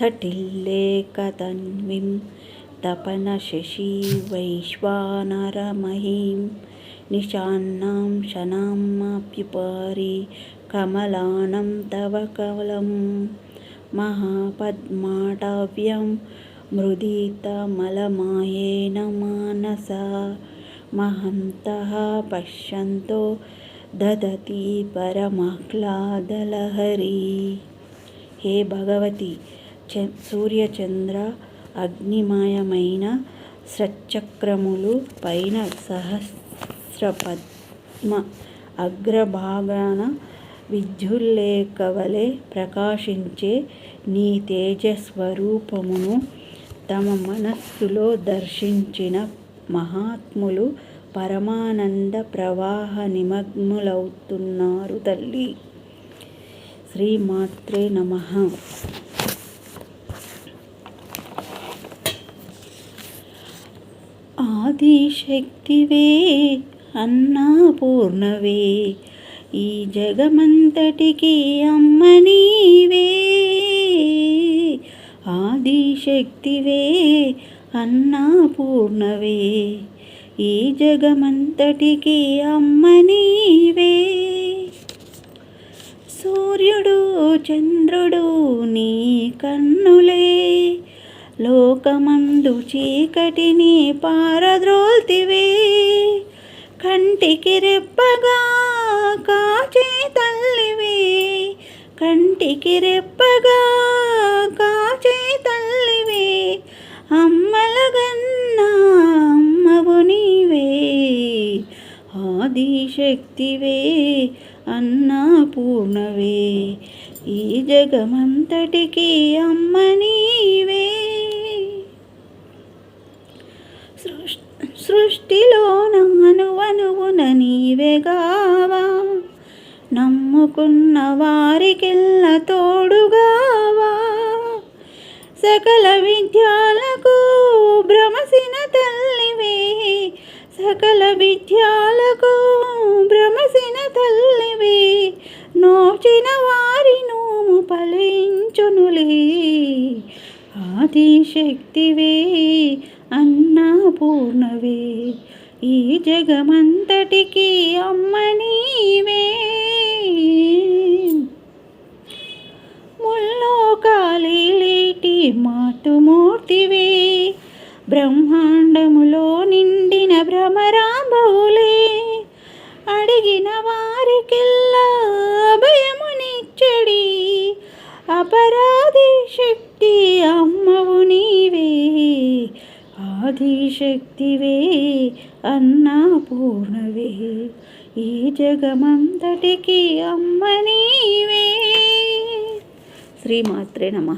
तटिल्लेकतन्वीं तपनशशी वैश्वानरमहीं निशान्नां शनामाप्युपारि कमलानं तव कमलं महापद्माटाव्यं मृदितमलमायेन मानसा महन्तः पश्यन्तो ददति परमाह्लादलहरी हे भगवती సూర్యచంద్ర అగ్నిమయమైన సచక్రములు పైన సహస్రపద్మ అగ్రభాగాన విద్యుల్లేఖవలె ప్రకాశించే నీ తేజస్వరూపమును తమ మనస్సులో దర్శించిన మహాత్ములు పరమానంద ప్రవాహ నిమగ్నులవుతున్నారు తల్లి. శ్రీమాత్రే నమ. ఆదిశక్తివే అన్నాపూర్ణవే. ఈ జగమంతటికి అమ్మ నీవే. ఆదిశక్తివే అన్నాపూర్ణవే. ఈ జగమంతటికి అమ్మ నీవే. సూర్యుడు చంద్రుడు నీ కన్నులే. లోకమందు చీకటిని పారద్రోల్తివే. కంటికి రెప్పగా కాచే తల్లివే. కంటికి రెప్పగా కాచే తల్లివే. అమ్మలగన్నా ఆదిశక్తివే అన్నపూర్ణవే ఈ జగమంతటికి అమ్మ నీవే. సృష్టిలో నానువనువున నీవేగావా నమ్ముకున్న వారికిల్ల తోడుగావా. సకల విద్యాలకు భ్రమసిన తల్లివే. సకల విద్యాలకు భ్రమసిన తల్లివి. నోచిన వారి నోము ఫలించునులే ఆదిశక్తివే అన్నపూర్ణవే ఈ జగమంతటికి అమ్మ నీవే. ముల్లోకాలేటి మాటుమూర్తివే బ్రహ్మాండములో నిండిన భ్రమరాంబవులే. అడిగిన వారికెల్లా అభయమునిచ్చడి. అపరాధి శక్తి అమ్మవు నీవే ఆదిశక్తివే అన్నపూర్ణవే. ఈ జగమంతటికి అమ్మ నీవే. శ్రీమాత్రే నమ.